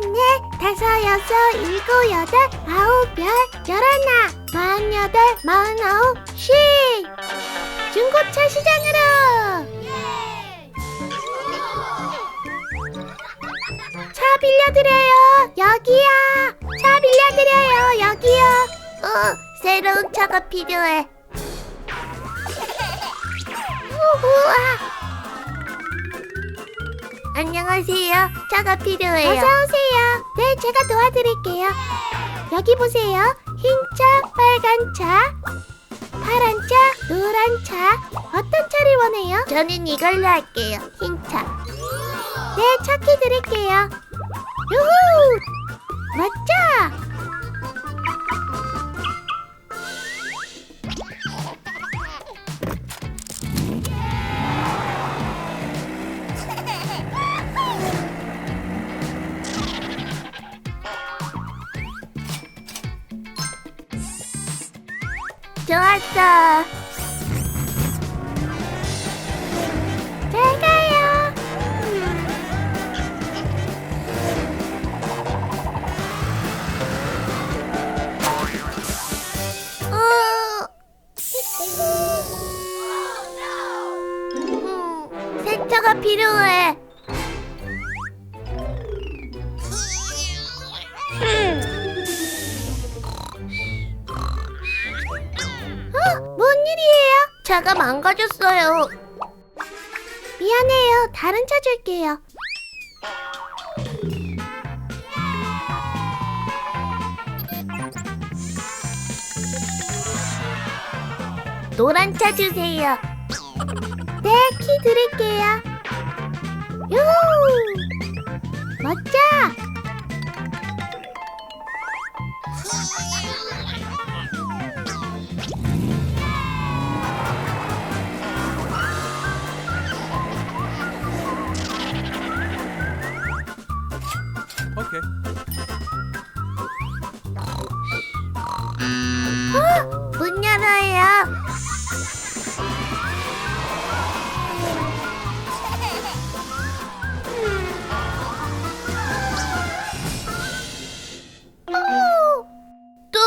넷, 다섯, 여섯, 일곱, 여덟, 아홉, 열, 열하나, 마흔여덟, 마흔아홉, 쉰! 중고차 시장으로! 차 빌려드려요. 여기요. 차 빌려드려요. 여기요. 어, 새로운 차가 필요해. 안녕하세요. 차가 필요해요. 어서 오세요. 네, 제가 도와드릴게요. 여기 보세요. 흰 차, 빨간 차, 파란 차, 노란 차. 어떤 차를 원해요? 저는 이걸로 할게요. 흰 차. 네, 차키 드릴게요. 유후! 멋져! 좋았어. 잘 가요. 어. 음, 세차가 필요해. 차가 망가졌어요. 미안해요. 다른 차 줄게요. 노란 차 주세요. 네, 키 드릴게요. 유후! 멋져! 어? 문 열어요. 오, 또?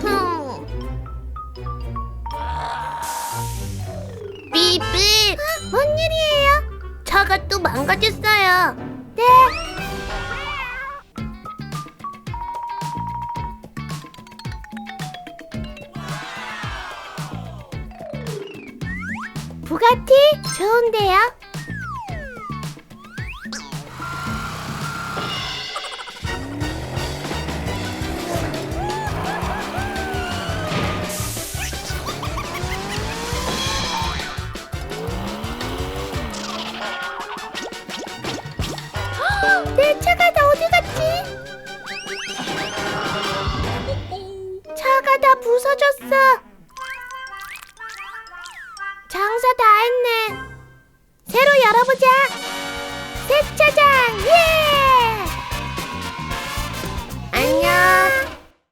흠. 삐삐. 차가 또 망가졌어요. 네. 부가티 좋은데요? 내 차가 다 어디 갔지? 차가 다 부서졌어. 장사 다 했네. 새로 열어보자. 세차장, 예!